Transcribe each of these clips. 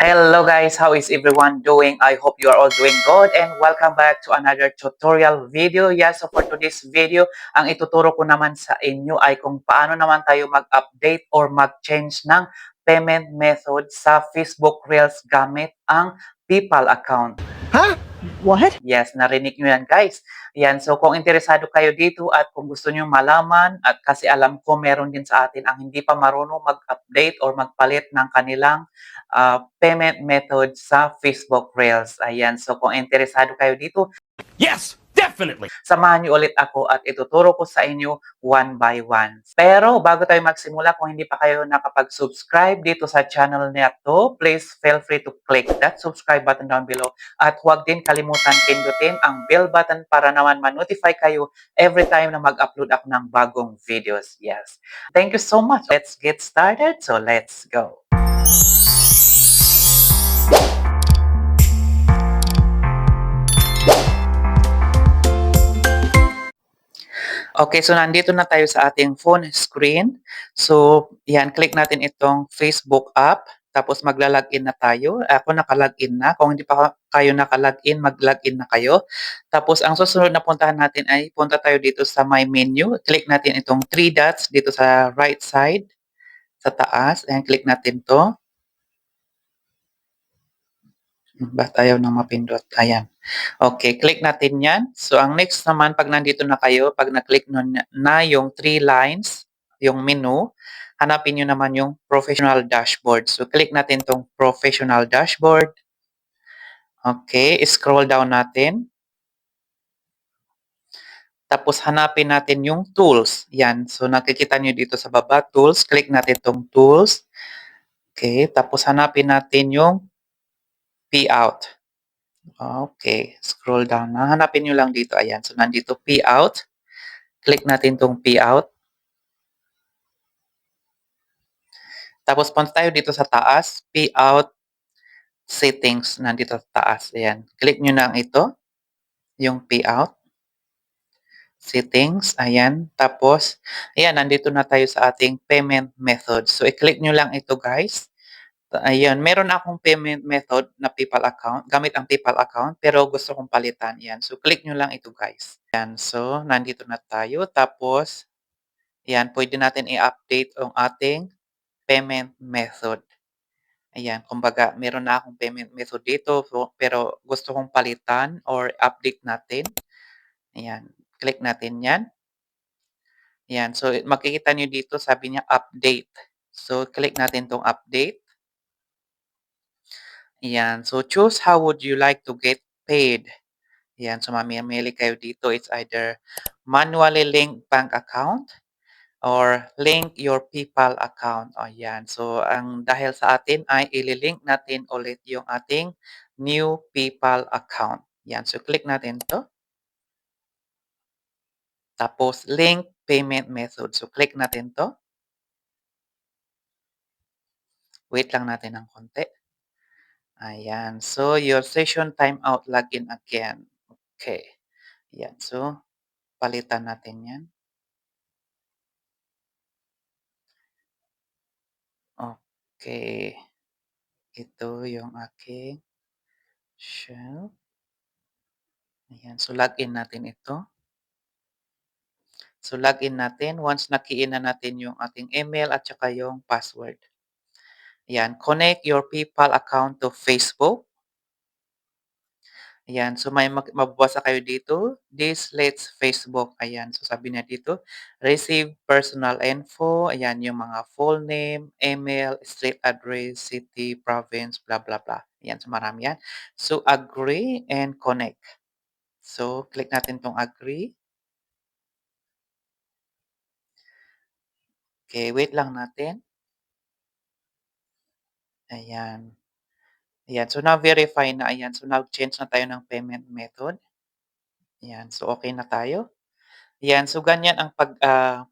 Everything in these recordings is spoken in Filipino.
Hello guys, how is everyone doing? I hope you are all doing good and welcome back to another tutorial video. Yes, so for today's video, ang ituturo ko naman sa inyo ay kung paano naman tayo mag-update or mag-change ng payment method sa Facebook Reels gamit ang PayPal account. Huh? What? Yes, narinig nyo yan guys. Yan, so kung interesado kayo dito at kung gusto nyo malaman at kasi alam ko meron din sa atin ang hindi pa marunong mag-update or magpalit ng kanilang uh, payment method sa Facebook Reels. Ayan, so kung interesado kayo dito, Yes, definitely. samahan niyo ulit ako at ituturo ko sa inyo one by one. Pero bago tayo magsimula, kung hindi pa kayo nakapag-subscribe dito sa channel na to, please feel free to click that subscribe button down below at huwag din kalimutan pindutin ang bell button para naman ma-notify kayo every time na mag-upload ako ng bagong videos. Yes. Thank you so much. Let's get started. So let's go. Okay, so nandito na tayo sa ating phone screen. So, yan, click natin itong Facebook app. Tapos magla-login na tayo. Ako naka-login na. Kung hindi pa kayo naka-login, mag-login na kayo. Tapos ang susunod na puntahan natin ay punta tayo dito sa My Menu. Click natin itong three dots dito sa right side, sa taas. Ayan, click natin to. Ba't ayaw nang mapindot? Ayan. Okay, click natin yan. So, ang next naman, pag nandito na kayo, pag na-click nun na yung three lines, yung menu, hanapin nyo naman yung professional dashboard. So, click natin tong professional dashboard. Okay, scroll down natin. Tapos, hanapin natin yung tools. Yan. So, nakikita nyo dito sa baba, tools. Click natin tong tools. Okay, tapos hanapin natin yung payout. Okay, scroll down na. Hanapin nyo lang dito. Ayan, so nandito payout. Click natin tong payout. Tapos punta tayo dito sa taas, payout settings nandito sa taas. Ayan, click nyo lang ito, yung payout settings. Ayan, tapos, ayan, nandito na tayo sa ating payment method. So, i-click nyo lang ito guys. Ayan, meron akong payment method na PayPal account, gamit ang PayPal account, pero gusto kong palitan. Yan. So, click nyo lang ito, guys. Yan. So, nandito na tayo. Tapos, yan, pwede natin i-update ang ating payment method. Ayan, kumbaga, meron na akong payment method dito, pero gusto kong palitan or update natin. Ayan, click natin yan. Ayan, so makikita nyo dito, sabi niya update. So, click natin tong update. Yan. So, choose how would you like to get paid. Yan. So, mamimili kayo dito. It's either manually link bank account or link your PayPal account. O, yan. So, ang dahil sa atin ay ililink natin ulit yung ating new PayPal account. Yan. So, click natin to. Tapos, link payment method. So, click natin to. Wait lang natin ng konti. Ayan. So, your session timeout login again. Okay. Ayan. So, palitan natin yan. Okay. Ito yung aking shell. Ayan. So, login natin ito. So, login natin. Once nakiin na natin yung ating email at saka yung password. Ayan. Connect your PayPal account to Facebook. Ayan. So, may mababasa kayo dito. This lets Facebook. Ayan. So, sabi na dito, receive personal info. Ayan, yung mga full name, email, street address, city, province, blah, blah, blah. Ayan. So, marami yan. So, agree and connect. So, click natin tong agree. Okay, wait lang natin. Ayan. Ayan. So, na-verify na. Ayan. So, nag-change na tayo ng payment method. Ayan. So, okay na tayo. Ayan. So, ganyan ang pag... Uh,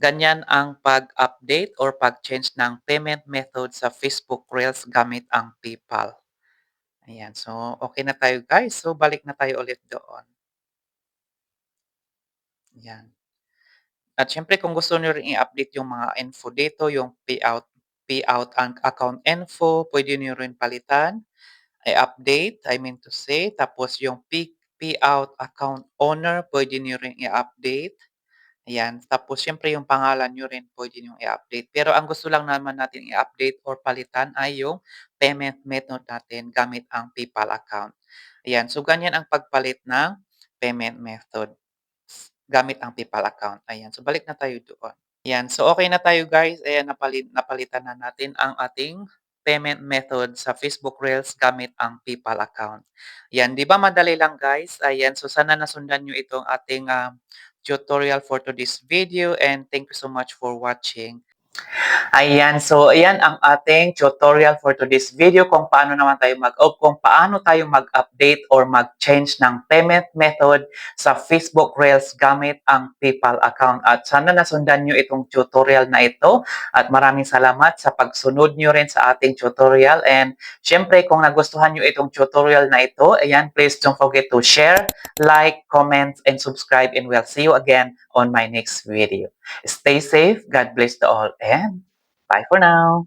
ganyan ang pag-update or pag-change ng payment method sa Facebook Reels gamit ang PayPal. Ayan. So, okay na tayo guys. So, balik na tayo ulit doon. Ayan. At syempre, kung gusto nyo rin i-update yung mga info dito, yung payout payout ang account info, pwede niyo rin palitan, i-update, I mean to say. Tapos yung P payout account owner, pwede niyo rin i-update. Ayan, tapos siyempre yung pangalan niyo rin pwede niyong i-update. Pero ang gusto lang naman natin i-update or palitan ay yung payment method natin gamit ang PayPal account. Ayan, so ganyan ang pagpalit ng payment method gamit ang PayPal account. Ayan, so balik na tayo doon. Ayan, so okay na tayo guys. Ayan, napalit, napalitan na natin ang ating payment method sa Facebook Reels gamit ang PayPal account. Ayan, di ba madali lang guys? Ayan, so sana nasundan nyo itong ating um, tutorial for today's video and thank you so much for watching. Ayan, so ayan ang ating tutorial for today's video kung paano naman tayo mag o kung paano tayo mag-update or mag-change ng payment method sa Facebook Reels gamit ang PayPal account. At sana nasundan nyo itong tutorial na ito at maraming salamat sa pagsunod nyo rin sa ating tutorial and syempre kung nagustuhan nyo itong tutorial na ito, ayan, please don't forget to share, like, comment, and subscribe and we'll see you again on my next video. Stay safe, God bless to all, and bye for now.